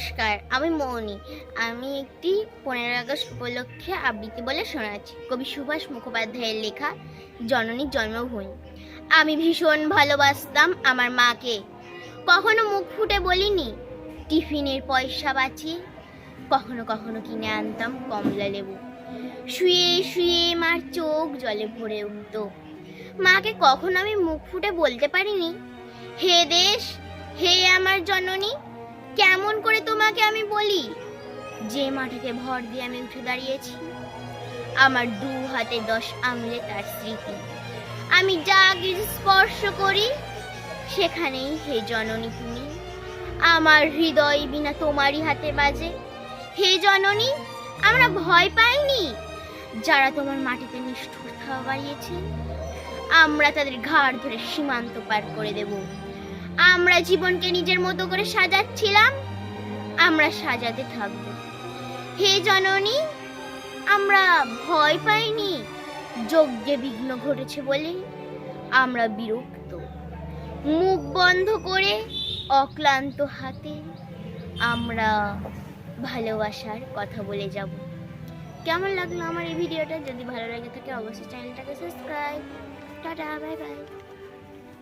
নমস্কার, আমি মৌনি। আমি একটি পনেরো আগস্ট উপলক্ষে আবৃত্তি বলে শোনাচ্ছি। কবি সুভাষ মুখোপাধ্যায়ের লেখা জননীর জন্মভূমি। আমি ভীষণ ভালোবাসতাম আমার মাকে। কখনো মুখ ফুটে বলিনি, টিফিনের পয়সা বাঁচিয়ে কখনো কখনো কিনে আনতাম কমলা লেবু। শুয়ে শুয়ে মার চোখ জলে ভরে উঠত। মাকে কখনো আমি মুখ ফুটে বলতে পারিনি, হে দেশ, হে আমার জননী কেমন করে তোমাকে আমি বলি? যে মাটিতে ভর দিয়ে আমি উঠে দাঁড়িয়েছি, আমার দু হাতে দশ আঙুলে তার স্মৃতি। আমি যা কিছু স্পর্শ করি, সেখানেই হে জননী তুমি। আমার হৃদয় বিনা তোমারই হাতে বাজে। হে জননী, আমরা ভয় পাইনি? যারা তোমার মাটিতে নিষ্ঠুর খাওয়া বাড়িয়েছে, আমরা তাদের ঘাড় ধরে সীমান্ত পার করে দেব। আমরা জীবনকে নিজের মতো করে সাজাচ্ছিলাম, আমরা সাজাতে থাকব। হে জননী, আমরা ভয় পাইনি, যজ্ঞে বিঘ্ন ঘটেছে বলে আমরা বিরক্ত। মুখ বন্ধ করে অক্লান্ত হাতে আমরা ভালোবাসার কথা বলে যাব। কেমন লাগল আমার এই ভিডিওটা? যদি ভালো লাগে থাকে অবশ্যই চ্যানেলটাকে সাবস্ক্রাইব। Tata, bye bye.